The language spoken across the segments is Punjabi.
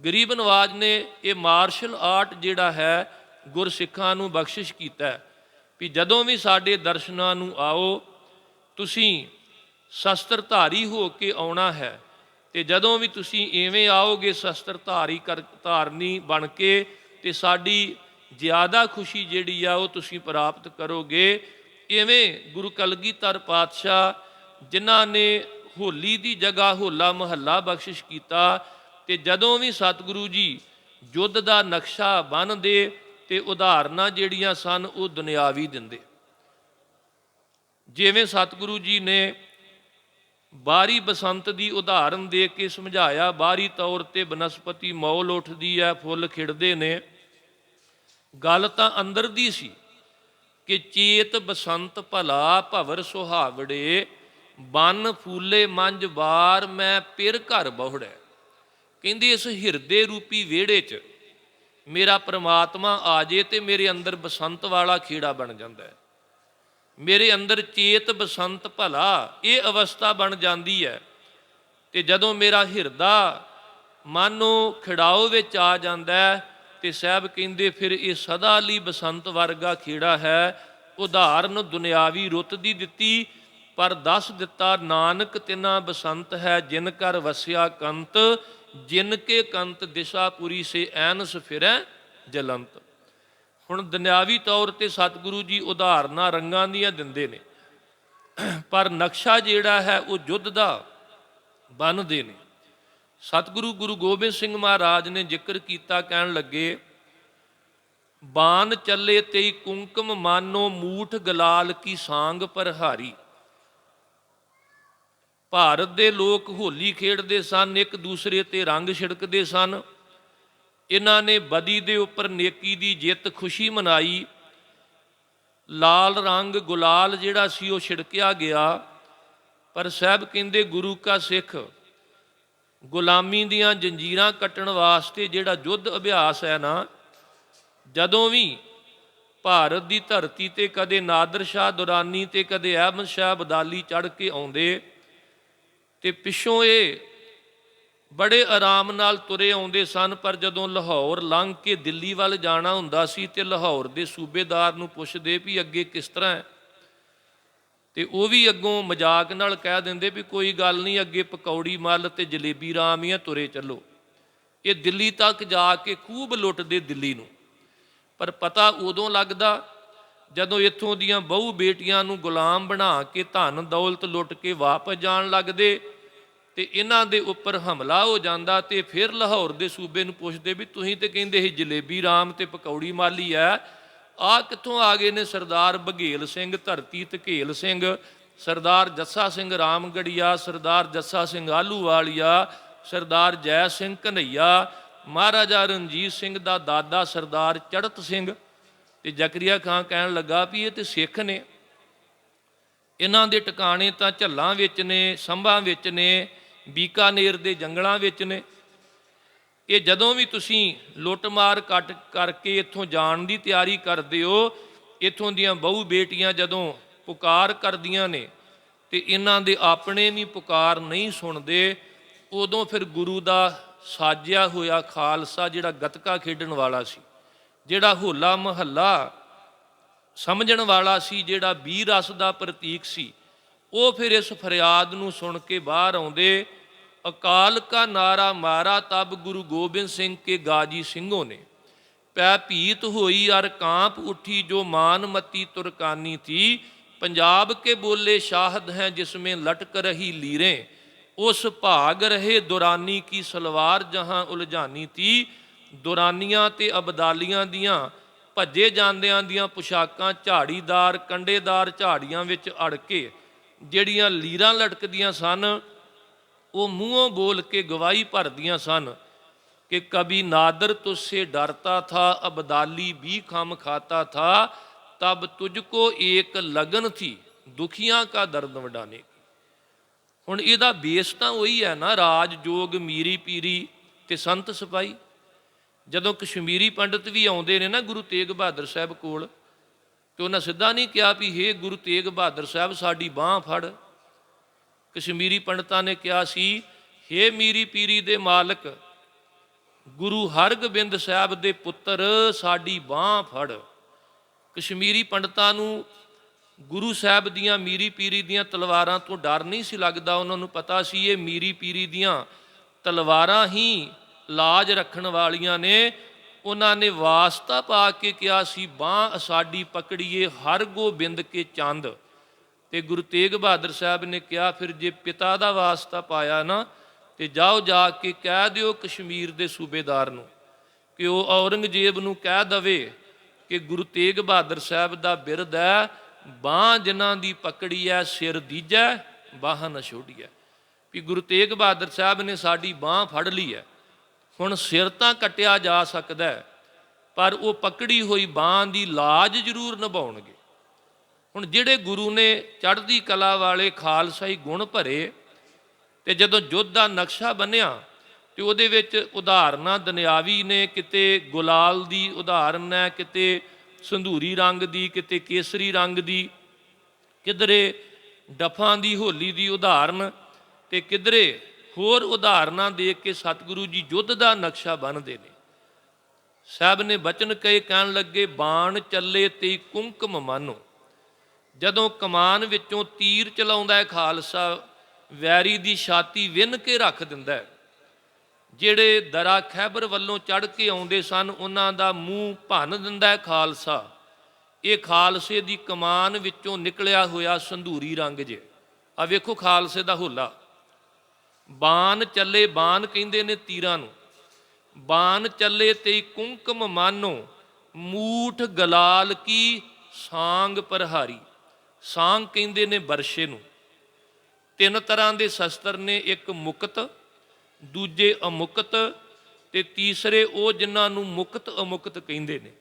ਗਰੀਬ ਨਵਾਜ ਨੇ ਇਹ ਮਾਰਸ਼ਲ ਆਰਟ ਜਿਹੜਾ ਹੈ ਗੁਰਸਿੱਖਾਂ ਨੂੰ ਬਖਸ਼ਿਸ਼ ਕੀਤਾ ਵੀ ਜਦੋਂ ਵੀ ਸਾਡੇ ਦਰਸ਼ਨਾਂ ਨੂੰ ਆਓ, ਤੁਸੀਂ ਸ਼ਸਤਰਧਾਰੀ ਹੋ ਕੇ ਆਉਣਾ ਹੈ ਤੇ ਜਦੋਂ ਵੀ ਤੁਸੀਂ ਐਵੇਂ ਆਓਗੇ ਸ਼ਸਤਰ ਧਾਰੀ ਕਰ, ਧਾਰਨੀ ਬਣ ਕੇ ਤੇ ਸਾਡੀ ਜ਼ਿਆਦਾ ਖੁਸ਼ੀ ਜਿਹੜੀ ਆ ਉਹ ਤੁਸੀਂ ਪ੍ਰਾਪਤ ਕਰੋਗੇ, ਇਵੇਂ ਗੁਰੂ ਕਲਗੀਧਰ ਪਾਤਸ਼ਾਹ ਜਿਨ੍ਹਾਂ ਨੇ ਹੋਲੀ ਦੀ ਜਗ੍ਹਾ ਹੋਲਾ ਮਹੱਲਾ ਬਖਸ਼ਿਸ਼ ਕੀਤਾ ਤੇ ਜਦੋਂ ਵੀ ਸਤਿਗੁਰੂ ਜੀ ਯੁੱਧ ਦਾ ਨਕਸ਼ਾ ਬੰਨਦੇ ਤੇ ਉਦਾਹਰਨਾਂ ਜਿਹੜੀਆਂ ਸਨ, ਉਹ ਦੁਨਿਆਵੀ ਦਿੰਦੇ। ਜਿਵੇਂ ਸਤਿਗੁਰੂ ਜੀ ਨੇ ਬਾਰੀ ਬਸੰਤ ਦੀ ਉਦਾਹਰਨ ਦੇ ਕੇ ਸਮਝਾਇਆ, ਬਾਰੀ ਤੌਰ ਤੇ ਬਨਸਪਤੀ ਮੌਲ ਉੱਠਦੀ ਹੈ, ਫੁੱਲ ਖਿੜਦੇ ਨੇ। ਗੱਲ ਤਾਂ ਅੰਦਰ ਦੀ ਸੀ ਕਿ ਚੇਤ ਬਸੰਤ ਭਲਾ ਭਵਰ ਸੁਹਾਵੜੇ, ਬਨ ਫੂਲੇ ਮੰਜ ਬਾਰ ਮੈਂ ਪਿਰ ਘਰ ਬਹੁੜੈ। ਕਹਿੰਦੇ ਇਸ ਹਿਰਦੇ ਰੂਪੀ ਵਿਹੜੇ 'ਚ ਮੇਰਾ ਪ੍ਰਮਾਤਮਾ ਆ ਜੇ ਤੇ ਮੇਰੇ ਅੰਦਰ ਬਸੰਤ ਵਾਲਾ ਖੀੜਾ ਬਣ ਜਾਂਦਾ ਹੈ। ਮੇਰੇ ਅੰਦਰ ਚੇਤ ਬਸੰਤ ਭਲਾ, ਇਹ ਅਵਸਥਾ ਬਣ ਜਾਂਦੀ ਹੈ ਤੇ ਜਦੋਂ ਮੇਰਾ ਹਿਰਦਾ ਮਾਨੋ ਖਿੜਾਓ ਵਿੱਚ ਆ ਜਾਂਦਾ ਹੈ ਤੇ ਸਾਹਿਬ ਕਹਿੰਦੇ ਫਿਰ ਇਹ ਸਦਾ ਲਈ ਬਸੰਤ ਵਰਗਾ ਖੀੜਾ ਹੈ। ਉਦਾਹਰਨ ਦੁਨਿਆਵੀ ਰੁੱਤ ਦੀ ਦਿੱਤੀ, ਪਰ ਦੱਸ ਦਿੱਤਾ ਨਾਨਕ ਤਿਨਾ ਬਸੰਤ ਹੈ, ਜਿਨ ਕਰ ਵਸਿਆ ਕੰਤ ਜਿਨ ਕੇ ਕੰਤ ਦਿਸ਼ਾ ਸੇ ਐਨਸ ਫਿਰੈ ਜਲੰਤ। ਹੁਣ ਦੁਨਿਆਵੀ ਤੌਰ ਤੇ ਸਤਿਗੁਰੂ ਜੀ ਉਦਾਹਰਨਾਂ ਰੰਗਾਂ ਦੀਆਂ ਦਿੰਦੇ ਨੇ। ਪਰ ਨਕਸ਼ਾ ਜਿਹੜਾ ਹੈ ਉਹ ਯੁੱਧ ਦਾ ਬੰਨਦੇ ਨੇ। ਸਤਿਗੁਰੂ ਗੁਰੂ ਗੋਬਿੰਦ ਸਿੰਘ ਮਹਾਰਾਜ ਨੇ ਜ਼ਿਕਰ ਕੀਤਾ, ਕਹਿਣ ਲੱਗੇ, ਬਾਣ ਚੱਲੇ ਤੇਈ ਕੁੰਕਮ ਮਾਨੋ ਮੂਠ ਗਲਾਲ ਕੀ ਸਾੰਗ ਪਰਹਾਰੀ। ਭਾਰਤ ਦੇ ਲੋਕ ਹੋਲੀ ਖੇਡਦੇ ਸਨ, ਇੱਕ ਦੂਸਰੇ ਤੇ ਰੰਗ ਛਿੜਕਦੇ ਸਨ। ਇਹਨਾਂ ਨੇ ਬਦੀ ਦੇ ਉੱਪਰ ਨੇਕੀ ਦੀ ਜਿੱਤ ਖੁਸ਼ੀ ਮਨਾਈ। ਲਾਲ ਰੰਗ, ਗੁਲਾਲ ਜਿਹੜਾ ਸੀ ਉਹ ਛਿੜਕਿਆ ਗਿਆ। ਪਰ ਸਾਹਿਬ ਕਹਿੰਦੇ, ਗੁਰੂ ਕਾ ਸਿੱਖ, ਗੁਲਾਮੀ ਦੀਆਂ ਜੰਜੀਰਾਂ ਕੱਟਣ ਵਾਸਤੇ ਜਿਹੜਾ ਯੁੱਧ ਅਭਿਆਸ ਹੈ ਨਾ, ਜਦੋਂ ਵੀ ਭਾਰਤ ਦੀ ਧਰਤੀ ਤੇ ਕਦੇ ਨਾਦਰ ਸ਼ਾਹ ਦੁਰਾਨੀ ਤੇ ਕਦੇ ਅਹਿਮਦ ਸ਼ਾਹ ਬਦਾਲੀ ਚੜ ਕੇ ਆਉਂਦੇ ਤੇ ਪਿੱਛੋਂ ਇਹ ਬੜੇ ਆਰਾਮ ਨਾਲ ਤੁਰੇ ਆਉਂਦੇ ਸਨ, ਪਰ ਜਦੋਂ ਲਾਹੌਰ ਲੰਘ ਕੇ ਦਿੱਲੀ ਵੱਲ ਜਾਣਾ ਹੁੰਦਾ ਸੀ ਤੇ ਲਾਹੌਰ ਦੇ ਸੂਬੇਦਾਰ ਨੂੰ ਪੁੱਛਦੇ ਵੀ ਅੱਗੇ ਕਿਸ ਤਰ੍ਹਾਂ ਹੈ, ਤੇ ਉਹ ਵੀ ਅੱਗੋਂ ਮਜ਼ਾਕ ਨਾਲ ਕਹਿ ਦਿੰਦੇ ਵੀ ਕੋਈ ਗੱਲ ਨਹੀਂ, ਅੱਗੇ ਪਕੌੜੀ ਮੱਲ ਤੇ ਜਲੇਬੀ ਰਾਮ ਹੀ ਆ, ਤੁਰੇ ਚੱਲੋ। ਇਹ ਦਿੱਲੀ ਤੱਕ ਜਾ ਕੇ ਖੂਬ ਲੁੱਟਦੇ ਦਿੱਲੀ ਨੂੰ। ਪਰ ਪਤਾ ਉਦੋਂ ਲੱਗਦਾ ਜਦੋਂ ਇੱਥੋਂ ਦੀਆਂ ਬਹੁ ਬੇਟੀਆਂ ਨੂੰ ਗੁਲਾਮ ਬਣਾ ਕੇ ਧਨ ਦੌਲਤ ਲੁੱਟ ਕੇ ਵਾਪਸ ਜਾਣ ਲੱਗਦੇ ਤੇ ਇਹਨਾਂ ਦੇ ਉੱਪਰ ਹਮਲਾ ਹੋ ਜਾਂਦਾ ਤੇ ਫਿਰ ਲਾਹੌਰ ਦੇ ਸੂਬੇ ਨੂੰ ਪੁੱਛਦੇ ਵੀ ਤੁਸੀਂ ਤੇ ਕਹਿੰਦੇ ਸੀ ਜਲੇਬੀ ਰਾਮ ਤੇ ਪਕੌੜੀ ਮਾਲੀ ਆ ਆ ਕਿੱਥੋਂ ਆ ਗਏ ਨੇ ਸਰਦਾਰ ਬਘੇਲ ਸਿੰਘ, ਧਰਤੀ ਧਕੇਲ ਸਿੰਘ, ਸਰਦਾਰ ਜੱਸਾ ਸਿੰਘ ਰਾਮਗੜੀਆ, ਸਰਦਾਰ ਜੱਸਾ ਸਿੰਘ ਆਲੂਵਾਲੀਆ ਸਰਦਾਰ ਜੈ ਸਿੰਘ ਕਨਈਆ ਮਹਾਰਾਜਾ ਰਣਜੀਤ ਸਿੰਘ ਦਾ ਦਾਦਾ ਸਰਦਾਰ ਚੜਤ ਸਿੰਘ ਤੇ ਜ਼ਕਰੀਆ ਖਾਨ ਕਹਿਣ ਲੱਗਾ ਵੀ ਇਹ ਤੇ ਸਿੱਖ ਨੇ। ਇਹਨਾਂ ਦੇ ਟਿਕਾਣੇ ਤਾਂ ਝੱਲਾਂ ਵਿੱਚ ਨੇ, ਸੰਭਾਂ ਵਿੱਚ ਨੇ, ਬੀਕਾਨੇਰ ਦੇ ਜੰਗਲਾਂ ਵਿੱਚ ਨੇ। ਇਹ ਜਦੋਂ ਵੀ ਤੁਸੀਂ ਲੁੱਟਮਾਰ ਕੱਟ ਕਰਕੇ ਇੱਥੋਂ ਜਾਣ ਦੀ ਤਿਆਰੀ ਕਰਦੇ ਹੋ, ਇੱਥੋਂ ਦੀਆਂ ਬਹੁ ਬੇਟੀਆਂ ਜਦੋਂ ਪੁਕਾਰ ਕਰਦੀਆਂ ਨੇ ਤੇ ਇਹਨਾਂ ਦੇ ਆਪਣੇ ਵੀ ਪੁਕਾਰ ਨਹੀਂ ਸੁਣਦੇ, ਉਦੋਂ ਫਿਰ ਗੁਰੂ ਦਾ ਸਾਜਿਆ ਹੋਇਆ ਖਾਲਸਾ ਜਿਹੜਾ ਗੱਤਕਾ ਖੇਡਣ ਵਾਲਾ ਸੀ। ਜਿਹੜਾ ਹੋਲਾ ਮਹੱਲਾ ਸਮਝਣ ਵਾਲਾ ਸੀ, ਜਿਹੜਾ ਵੀਰ ਰਸ ਦਾ ਪ੍ਰਤੀਕ ਸੀ, ਉਹ ਫਿਰ ਇਸ ਫਰਿਆਦ ਨੂੰ ਸੁਣ ਕੇ ਬਾਹਰ ਆਉਂਦੇ, ਅਕਾਲ ਕਾ ਨਾਰਾ ਮਾਰਾ ਤਬ ਗੁਰੂ ਗੋਬਿੰਦ ਸਿੰਘ ਕੇ ਗਾਜੀ ਸਿੰਘੋ ਨੇ। ਪੈ ਭੀਤ ਹੋਈ ਅਰ ਕਾਂਪ ਉੱਠੀ ਜੋ ਮਾਨ ਮਤੀ ਤੁਰਕਾਨੀ ਥੀ। ਪੰਜਾਬ ਕੇ ਬੋਲੇ ਸ਼ਾਹਦ ਹੈ ਜਿਸਮੇ ਲਟਕ ਰਹੀ ਲੀਰੇ। ਉਸ ਭਾਗ ਰਹੇ ਦੁਰਾਨੀ ਕੀ ਸਲਵਾਰ ਜਹਾਂ ਉਲਝਾਨੀ ਤੀ ਦੁਰਾਨੀਆਂ ਤੇ ਅਬਦਾਲੀਆਂ ਦੀਆਂ ਭੱਜੇ ਜਾਂਦਿਆਂ ਦੀਆਂ ਪੁਸ਼ਾਕਾਂ ਝਾੜੀਦਾਰ ਕੰਡੇਦਾਰ ਝਾੜੀਆਂ ਵਿੱਚ ਅੜ ਕੇ ਜਿਹੜੀਆਂ ਲੀਰਾਂ ਲਟਕਦੀਆਂ ਸਨ, ਉਹ ਮੂੰਹੋਂ ਬੋਲ ਕੇ ਗਵਾਹੀ ਭਰਦੀਆਂ ਸਨ ਕਿ ਕਬੀ ਨਾਦਰ ਤੁਸੇ ਡਰਤਾ ਥਾ, ਅਬਦਾਲੀ ਵੀ ਖਮ ਖਾਤਾ ਥਾ, ਤਬ ਤੁਝਕੋ ਏਕ ਲਗਨ ਥੀ, ਦੁਖੀਆਂ ਕਾ ਦਰਦ ਵਡਾਨੇ ਹੁਣ ਇਹਦਾ ਬੇਸ ਤਾਂ ਉਹੀ ਹੈ ਨਾ ਰਾਜ ਜੋਗ ਮੀਰੀ ਪੀਰੀ ਤੇ ਸੰਤ ਸਿਪਾਈ ਜਦੋਂ ਕਸ਼ਮੀਰੀ ਪੰਡਤ ਵੀ ਆਉਂਦੇ ਨੇ ਨਾ ਗੁਰੂ ਤੇਗ ਬਹਾਦਰ ਸਾਹਿਬ ਕੋਲ, ਤੇ ਉਹਨਾਂ ਸਿੱਧਾ ਨਹੀਂ ਕਿਹਾ ਵੀ ਹੇ ਗੁਰੂ ਤੇਗ ਬਹਾਦਰ ਸਾਹਿਬ, ਸਾਡੀ ਬਾਹ ਫੜ। ਕਸ਼ਮੀਰੀ ਪੰਡਤਾਂ ਨੇ ਕਿਹਾ ਸੀ, ਹੇ ਮੀਰੀ ਪੀਰੀ ਦੇ ਮਾਲਕ, ਗੁਰੂ ਹਰਗੋਬਿੰਦ ਸਾਹਿਬ ਦੇ ਪੁੱਤਰ, ਸਾਡੀ ਬਾਹ ਫੜ। ਕਸ਼ਮੀਰੀ ਪੰਡਤਾਂ ਨੂੰ ਗੁਰੂ ਸਾਹਿਬ ਦੀਆਂ ਮੀਰੀ ਪੀਰੀ ਦੀਆਂ ਤਲਵਾਰਾਂ ਤੋਂ ਡਰ ਨਹੀਂ ਸੀ ਲੱਗਦਾ, ਉਹਨਾਂ ਨੂੰ ਪਤਾ ਸੀ ਇਹ ਮੀਰੀ ਪੀਰੀ ਦੀਆਂ ਤਲਵਾਰਾਂ ਹੀ ਲਾਜ ਰੱਖਣ ਵਾਲੀਆਂ ਨੇ, ਉਹਨਾਂ ਨੇ ਵਾਸਤਾ ਪਾ ਕੇ ਕਿਹਾ ਸੀ, ਬਾਹ ਸਾਡੀ ਪਕੜੀਏ, ਹਰ ਗੋਬਿੰਦ ਕੇ ਚੰਦ। ਤੇ ਗੁਰੂ ਤੇਗ ਬਹਾਦਰ ਸਾਹਿਬ ਨੇ ਕਿਹਾ, ਫਿਰ ਜੇ ਪਿਤਾ ਦਾ ਵਾਸਤਾ ਪਾਇਆ ਨਾ, ਤੇ ਜਾਓ ਜਾ ਕੇ ਕਹਿ ਦਿਓ ਕਸ਼ਮੀਰ ਦੇ ਸੂਬੇਦਾਰ ਨੂੰ ਕਿ ਉਹ ਔਰੰਗਜ਼ੇਬ ਨੂੰ ਕਹਿ ਦਵੇ ਕਿ ਗੁਰੂ ਤੇਗ ਬਹਾਦਰ ਸਾਹਿਬ ਦਾ ਬਿਰਦ ਹੈ, ਬਾਹ ਜਿਨ੍ਹਾਂ ਦੀ ਪਕੜੀ ਹੈ, ਸਿਰ ਦੀਜੈ, ਬਾਹ ਨਾ ਛੋੜੀਐ। ਵੀ ਗੁਰੂ ਤੇਗ ਬਹਾਦਰ ਸਾਹਿਬ ਨੇ ਸਾਡੀ ਬਾਹ ਫੜ ਲਈ ਹੈ। ਹੁਣ ਸਿਰ ਤਾਂ ਕੱਟਿਆ ਜਾ ਸਕਦਾ ਪਰ ਉਹ ਪਕੜੀ ਹੋਈ ਬਾਹ ਦੀ ਲਾਜ ਜ਼ਰੂਰ ਨਿਭਾਉਣਗੇ। ਹੁਣ ਜਿਹੜੇ ਗੁਰੂ ਨੇ ਚੜ੍ਹਦੀ ਕਲਾ ਵਾਲੇ ਖਾਲਸਾਈ ਗੁਣ ਭਰੇ ਤੇ ਜਦੋਂ ਯੁੱਧ ਦਾ ਨਕਸ਼ਾ ਬਣਿਆ ਤੇ ਉਹਦੇ ਵਿੱਚ ਉਦਾਹਰਨਾਂ ਦੁਨਿਆਵੀ ਨੇ, ਕਿਤੇ ਗੁਲਾਲ ਦੀ ਉਦਾਹਰਨ ਹੈ, ਕਿਤੇ ਸੰਧੂਰੀ ਰੰਗ ਦੀ, ਕਿਤੇ ਕੇਸਰੀ ਰੰਗ ਦੀ, ਕਿਧਰੇ ਡਫਾਂ ਦੀ, ਹੋਲੀ ਦੀ ਉਦਾਹਰਨ ਤੇ ਕਿਧਰੇ ਹੋਰ ਉਦਾਹਰਨਾਂ ਦੇ ਕੇ ਸਤਿਗੁਰੂ ਜੀ ਯੁੱਧ ਦਾ ਨਕਸ਼ਾ ਬੰਨਦੇ ਨੇ। ਸਾਹਿਬ ਨੇ ਬਚਨ ਕਹੇ, ਕਹਿਣ ਲੱਗੇ, ਬਾਣ ਚੱਲੇ ਤੇ ਕੁੰਕਮ ਮਾਨੋ। ਜਦੋਂ ਕਮਾਨ ਵਿੱਚੋਂ ਤੀਰ ਚਲਾਉਂਦਾ ਹੈ ਖਾਲਸਾ, ਵੈਰੀ ਦੀ ਛਾਤੀ ਵਿੰਨ ਕੇ ਰੱਖ ਦਿੰਦਾ ਹੈ। ਜਿਹੜੇ ਦਰਾ ਖੈਬਰ ਵੱਲੋਂ ਚੜ ਕੇ ਆਉਂਦੇ ਸਨ, ਉਹਨਾਂ ਦਾ ਮੂੰਹ ਭੰਨ ਦਿੰਦਾ ਹੈ ਖਾਲਸਾ। ਇਹ ਖਾਲਸੇ ਦੀ ਕਮਾਨ ਵਿੱਚੋਂ ਨਿਕਲਿਆ ਹੋਇਆ ਸੰਧੂਰੀ ਰੰਗ ਜੇ। ਆ ਵੇਖੋ ਖਾਲਸੇ ਦਾ ਹੋਲਾ। ਬਾਣ ਚੱਲੇ ਬਾਣ ਕਹਿੰਦੇ ਨੇ ਤੀਰਾਂ ਨੂੰ। ਬਾਣ ਚੱਲੇ ਤੇ ਕੁੰਕਮ ਮਾਨੋ, ਮੂਠ ਗਲਾਲ ਕੀ ਸਾਂਗ ਪ੍ਰਹਾਰੀ। ਸਾਂਗ ਕਹਿੰਦੇ ਨੇ ਬਰਸ਼ੇ ਨੂੰ। ਤਿੰਨ ਤਰ੍ਹਾਂ ਦੇ ਸ਼ਸਤਰ ਨੇ, ਇੱਕ ਮੁਕਤ, ਦੂਜੇ ਅਮੁਕਤ ਤੇ ਤੀਸਰੇ ਉਹ ਜਿਨ੍ਹਾਂ ਨੂੰ ਮੁਕਤ ਅਮੁਕਤ ਕਹਿੰਦੇ ਨੇ।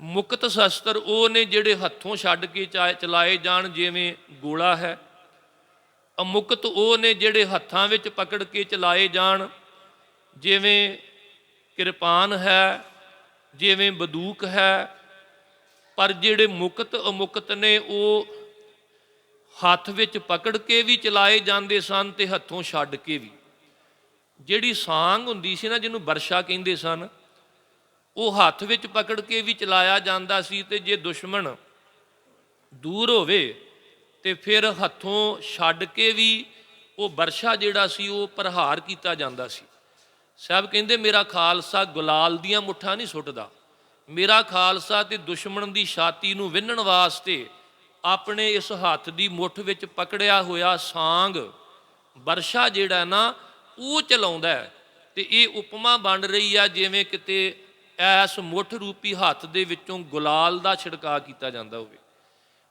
ਮੁਕਤ ਸ਼ਸਤਰ ਉਹ ਨੇ ਜਿਹੜੇ ਹੱਥੋਂ ਛੱਡ ਕੇ ਚਾ- ਚਲਾਏ ਜਾਣ, ਜਿਵੇਂ ਗੋਲਾ ਹੈ। ਅਮੁਕਤ ਉਹ ਨੇ ਜਿਹੜੇ ਹੱਥਾਂ ਵਿੱਚ ਪਕੜ ਕੇ ਚਲਾਏ ਜਾਣ, ਜਿਵੇਂ ਕਿਰਪਾਨ ਹੈ, ਜਿਵੇਂ ਬੰਦੂਕ ਹੈ, ਪਰ ਜਿਹੜੇ ਮੁਕਤ ਅਮੁਕਤ ਨੇ ਉਹ ਹੱਥ ਵਿੱਚ ਪਕੜ ਕੇ ਵੀ ਚਲਾਏ ਜਾਂਦੇ ਸਨ ਤੇ ਹੱਥੋਂ ਛੱਡ ਕੇ ਵੀ। ਜਿਹੜੀ ਸਾਂਗ ਹੁੰਦੀ ਸੀ ਨਾ, ਜਿਹਨੂੰ ਵਰਸ਼ਾ ਕਹਿੰਦੇ ਸਨ, ਉਹ ਹੱਥ ਵਿੱਚ ਪਕੜ ਕੇ ਵੀ ਚਲਾਇਆ ਜਾਂਦਾ ਸੀ ਤੇ ਜੇ ਦੁਸ਼ਮਣ ਦੂਰ ਹੋਵੇ ਤੇ ਫਿਰ ਹੱਥੋਂ ਛੱਡ ਕੇ ਵੀ ਉਹ ਵਰਸ਼ਾ ਜਿਹੜਾ ਸੀ ਉਹ ਪ੍ਰਹਾਰ ਕੀਤਾ ਜਾਂਦਾ ਸੀ। ਸਾਹਿਬ ਕਹਿੰਦੇ, ਮੇਰਾ ਖਾਲਸਾ ਗੁਲਾਲ ਦੀਆਂ ਮੁੱਠਾਂ ਨਹੀਂ ਸੁੱਟਦਾ। ਮੇਰਾ ਖਾਲਸਾ ਤੇ ਦੁਸ਼ਮਣ ਦੀ ਛਾਤੀ ਨੂੰ ਵਿੰਨਣ ਵਾਸਤੇ ਆਪਣੇ ਇਸ ਹੱਥ ਦੀ ਮੁੱਠ ਵਿੱਚ ਪਕੜਿਆ ਹੋਇਆ ਸਾਂਗ ਵਰਸ਼ਾ ਜਿਹੜਾ ਨਾ, ਉਹ ਚਲਾਉਂਦਾ ਹੈ ਤੇ ਇਹ ਉਪਮਾ ਬਣ ਰਹੀ ਆ, ਜਿਵੇਂ ਕਿਤੇ ਐਸ ਮੁੱਠ ਰੂਪੀ ਹੱਥ ਦੇ ਵਿੱਚੋਂ ਗੁਲਾਲ ਦਾ ਛਿੜਕਾ ਕੀਤਾ ਜਾਂਦਾ ਹੋਵੇ।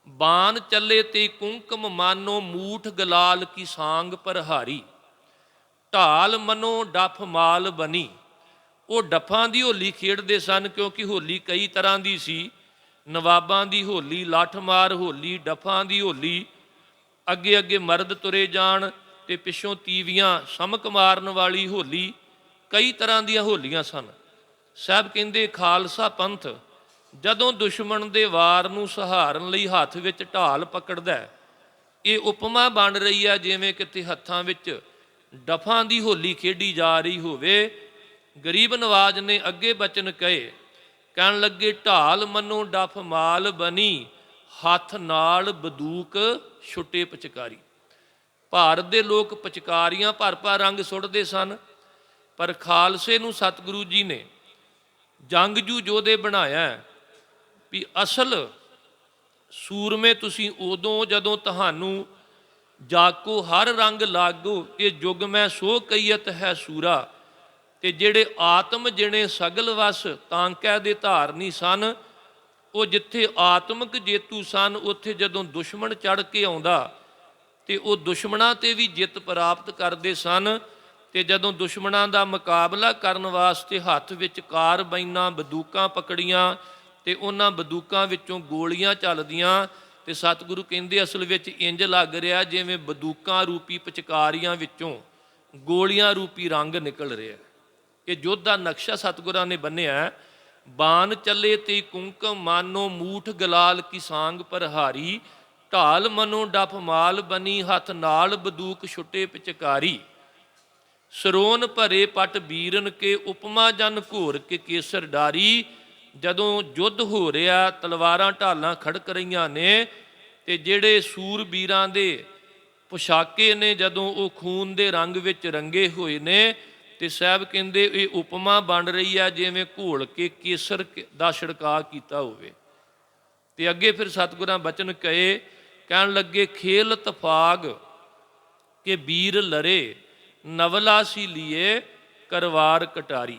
ਬਾਣ ਚੱਲੇ ਤੇ ਕੁੰਕਮ ਮਾਨੋ ਮੂਠ ਗਲਾਲ ਕੀ ਸਾੰਗ ਪ੍ਰਹਾਰੀ ਢਾਲ ਮਨੋ ਡਫ ਮਾਲ ਬਣੀ ਉਹ ਡਫਾਂ ਦੀ ਹੋਲੀ ਖੇਡਦੇ ਸਨ ਕਿਉਂਕਿ ਹੋਲੀ ਕਈ ਤਰ੍ਹਾਂ ਦੀ ਸੀ। ਨਵਾਬਾਂ ਦੀ ਹੋਲੀ, ਲੱਠ ਮਾਰ ਹੋਲੀ, ਡਫਾਂ ਦੀ ਹੋਲੀ। ਅੱਗੇ ਅੱਗੇ ਮਰਦ ਤੁਰੇ ਜਾਣ ਤੇ ਪਿੱਛੋਂ ਤੀਵੀਆਂ ਸਮਕ ਮਾਰਨ ਵਾਲੀ ਹੋਲੀ। ਕਈ ਤਰ੍ਹਾਂ ਦੀਆਂ ਹੋਲੀਆਂ ਸਨ। ਸਾਹਿਬ ਕਹਿੰਦੇ, ਖਾਲਸਾ ਪੰਥ ਜਦੋਂ ਦੁਸ਼ਮਣ ਦੇ ਵਾਰ ਨੂੰ ਸਹਾਰਨ ਲਈ ਹੱਥ ਵਿੱਚ ਢਾਲ ਪਕੜਦਾ ਹੈ, ਇਹ ਉਪਮਾ ਬਣ ਰਹੀ ਹੈ ਜਿਵੇਂ ਕਿਤੇ ਹੱਥਾਂ ਵਿੱਚ ਡਫਾਂ ਦੀ ਹੋਲੀ ਖੇਡੀ ਜਾ ਰਹੀ ਹੋਵੇ। ਗਰੀਬ ਨਵਾਜ ਨੇ ਅੱਗੇ ਬਚਨ ਕਹੇ, ਕਹਿਣ ਲੱਗੇ, ਢਾਲ ਮੰਨੋ, ਡਫ ਮਾਲ ਬਣੀ ਹੱਥ ਨਾਲ ਬਦੂਕ ਛੁੱਟੇ ਪਚਕਾਰੀ। ਭਾਰਤ ਦੇ ਲੋਕ ਪਚਕਾਰੀਆਂ ਭਰ ਭਰ ਰੰਗ ਸੁੱਟਦੇ ਸਨ, ਪਰ ਖਾਲਸੇ ਨੂੰ ਸਤਿਗੁਰੂ ਜੀ ਨੇ ਜੰਗਜੂ ਯੋਧੇ ਬਣਾਇਆ ਵੀ ਅਸਲ ਸੂਰਮੇ ਤੁਸੀਂ ਉਦੋਂ ਜਦੋਂ ਤੁਹਾਨੂੰ ਜਾਕੋ ਹਰ ਰੰਗ ਲਾਗੋ ਇਹ ਜੁਗ ਮੈਂ ਸੋ ਕਈਤ ਹੈ ਸੂਰਾ। ਤੇ ਜਿਹੜੇ ਆਤਮ ਜਿਣੇ ਸਗਲ ਵਸ ਤਾਂਕੈ ਦੇ ਧਾਰਨੀ ਸਨ। ਉਹ ਜਿੱਥੇ ਆਤਮਿਕ ਜੇਤੂ ਸਨ, ਉੱਥੇ ਜਦੋਂ ਦੁਸ਼ਮਣ ਚੜ ਕੇ ਆਉਂਦਾ, ਤੇ ਉਹ ਦੁਸ਼ਮਣਾਂ ਤੇ ਵੀ ਜਿੱਤ ਪ੍ਰਾਪਤ ਕਰਦੇ ਸਨ। ਤੇ ਜਦੋਂ ਦੁਸ਼ਮਣਾਂ ਦਾ ਮੁਕਾਬਲਾ ਕਰਨ ਵਾਸਤੇ ਹੱਥ ਵਿੱਚ ਕਾਰਬਾਈਨਾਂ ਬੰਦੂਕਾਂ ਪਕੜੀਆਂ ਤੇ ਉਹਨਾਂ ਬੰਦੂਕਾਂ ਵਿੱਚੋਂ ਗੋਲੀਆਂ ਚੱਲਦੀਆਂ ਤੇ ਸਤਿਗੁਰੂ ਕਹਿੰਦੇ ਅਸਲ ਵਿੱਚ ਇੰਜ ਲੱਗ ਰਿਹਾ ਜਿਵੇਂ ਬੰਦੂਕਾਂ ਰੂਪੀ ਪਚਕਾਰੀਆਂ ਵਿੱਚੋਂ ਗੋਲੀਆਂ ਰੂਪੀ ਰੰਗ ਨਿਕਲ ਰਿਹਾ ਇਹ ਯੁੱਧ ਦਾ ਨਕਸ਼ਾ ਸਤਿਗੁਰਾਂ ਨੇ ਬੰਨਿਆ ਹੈ। ਬਾਣ ਚੱਲੇ ਤੇ ਕੁੰਕਮ ਮਾਨੋ ਮੂਠ ਗਲਾਲ ਕੀ ਸਾੰਗ ਪ੍ਰਹਾਰੀ, ਢਾਲ ਮਨੋ ਡਫ ਮਾਲ ਬਨੀ ਹੱਥ ਨਾਲ ਬਦੂਕ ਛੁੱਟੇ ਪਿਚਕਾਰੀ ਸਰੋਨ ਭਰੇ ਪਟ ਬੀਰਨ ਕੇ, ਉਪਮਾ ਜਨ ਘੋਰ ਕੇ ਕੇਸਰ ਡਾਰੀ ਜਦੋਂ ਯੁੱਧ ਹੋ ਰਿਹਾ, ਤਲਵਾਰਾਂ ਢਾਲਾਂ ਖੜਕ ਰਹੀਆਂ ਨੇ ਤੇ ਜਿਹੜੇ ਸੂਰਬੀਰਾਂ ਦੇ ਪੁਸ਼ਾਕੇ ਨੇ, ਜਦੋਂ ਉਹ ਖੂਨ ਦੇ ਰੰਗ ਵਿੱਚ ਰੰਗੇ ਹੋਏ ਨੇ ਤੇ ਸਾਹਿਬ ਕਹਿੰਦੇ ਇਹ ਉਪਮਾ ਬਣ ਰਹੀ ਆ, ਜਿਵੇਂ ਘੋਲ ਕੇ ਕੇਸਰ ਦਾ ਛਿੜਕਾਅ ਕੀਤਾ ਹੋਵੇ। ਤੇ ਅੱਗੇ ਫਿਰ ਸਤਿਗੁਰਾਂ ਬਚਨ ਕਹੇ, ਕਹਿਣ ਲੱਗੇ, ਖੇਲ ਤਫਾਗ ਕਿ ਵੀਰ ਲਰੇ, ਨਵਲਾ ਸੀ ਲੀਏ, ਕਰਵਾਰ ਕਟਾਰੀ।